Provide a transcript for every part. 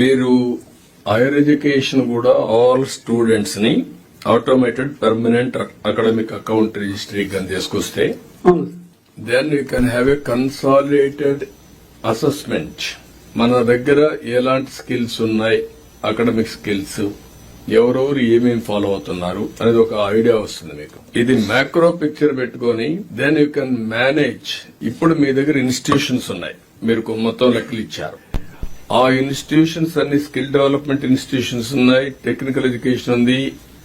మీరు higher education కూడా all స్టూడెంట్స్ని automated permanent academic account registry కానీ తీసుకొస్తే then you can have a consolidated assessment మన దగ్గర ఎలాంటి స్కిల్స్ ఉన్నాయి అకాడమిక్ స్కిల్స్ ఎవరెవరు ఏమేమి ఫాలో అవుతున్నారు అనేది ఒక ఐడియా వస్తుంది మీకు. ఇది మ్యాక్రో పిక్చర్ పెట్టుకొని దెన్ యూ కెన్ మేనేజ్ ఇప్పుడు మీ దగ్గర ఇన్స్టిట్యూషన్స్ ఉన్నాయి. మీరు మొత్తం లెక్కలు ఇచ్చారు. ఆ ఇన్స్టిట్యూషన్స్ అన్ని స్కిల్ డెవలప్మెంట్ ఇన్స్టిట్యూషన్స్ ఉన్నాయి టెక్నికల్ ఎడ్యుకేషన్ ఉంది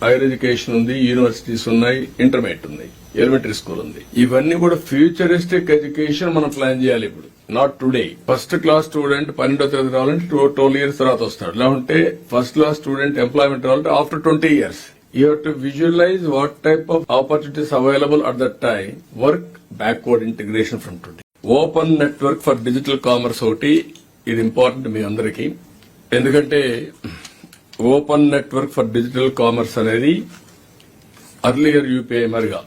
హైయర్ ఎడ్యుకేషన్ ఉంది యూనివర్సిటీస్ ఉన్నాయి ఇంటర్మీడియట్ ఉంది ఎలిమెంటరీ స్కూల్ ఉంది. ఇవన్నీ కూడా ఫ్యూచరిస్టిక్ ఎడ్యుకేషన్ మనం ప్లాన్ చేయాలి ఇప్పుడు. Not today first class student పన్నెండో తరగతి రావాలంటే టూ ట్వెల్వ్ ఇయర్స్ తర్వాత వస్తాడు. లేకుంటే ఫస్ట్ క్లాస్ స్టూడెంట్ ఎంప్లాయ్మెంట్ రావాలంటే after twenty years you have to visualize what type of opportunities available at that time work backward integration from today open network for digital commerce ఒకటి ఇది important మీ అందరికీ. ఎందుకంటే open network for digital commerce అనేది earlier UPI మరిగా.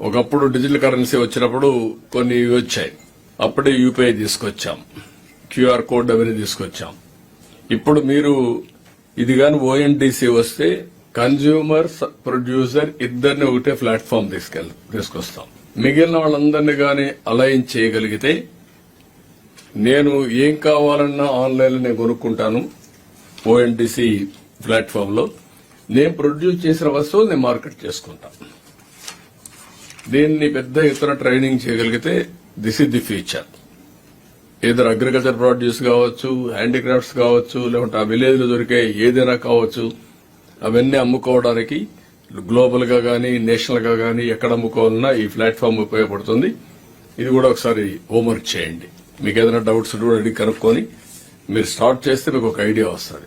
ఒకప్పుడు digital currency వచ్చినప్పుడు కొన్ని వచ్చాయి. అప్పుడే యూపీఐ తీసుకొచ్చాం. క్యూఆర్ కోడ్ అవన్నీ తీసుకొచ్చాం. ఇప్పుడు మీరు ఇది కానీ ఓఎన్టీసీ వస్తే కన్జ్యూమర్ ప్రొడ్యూసర్ ఇద్దరిని ఒకటే ప్లాట్ఫామ్ తీసుకెళ్ళి తీసుకొస్తాం. మిగిలిన వాళ్ళందరినీ కానీ అలైన్ చేయగలిగితే నేను ఏం కావాలన్నా ఆన్లైన్లో నేను కొనుక్కుంటాను ఓఎన్టీసీ ప్లాట్ఫామ్లో. నేను ప్రొడ్యూస్ చేసిన వస్తువులు నేను మార్కెట్ చేసుకుంటాను దీన్ని పెద్ద ఎత్తున ట్రైనింగ్ చేయగలిగితే దిస్ ఇస్ ది ఫ్యూచర్. ఏదో అగ్రికల్చర్ ప్రొడ్యూస్ కావచ్చు హ్యాండీక్రాఫ్ట్స్ కావచ్చు లేకుంటే ఆ విలేజ్లో దొరికే ఏదైనా కావచ్చు అవన్నీ అమ్ముకోవడానికి గ్లోబల్గా కానీ నేషనల్గా కానీ ఎక్కడ అమ్ముకోవాలన్నా ఈ ప్లాట్ఫామ్ ఉపయోగపడుతుంది. ఇది కూడా ఒకసారి హోంవర్క్ చేయండి. మీకు ఏదైనా డౌట్స్ కూడా అడిగి కనుక్కొని మీరు స్టార్ట్ చేస్తే మీకు ఒక ఐడియా వస్తుంది.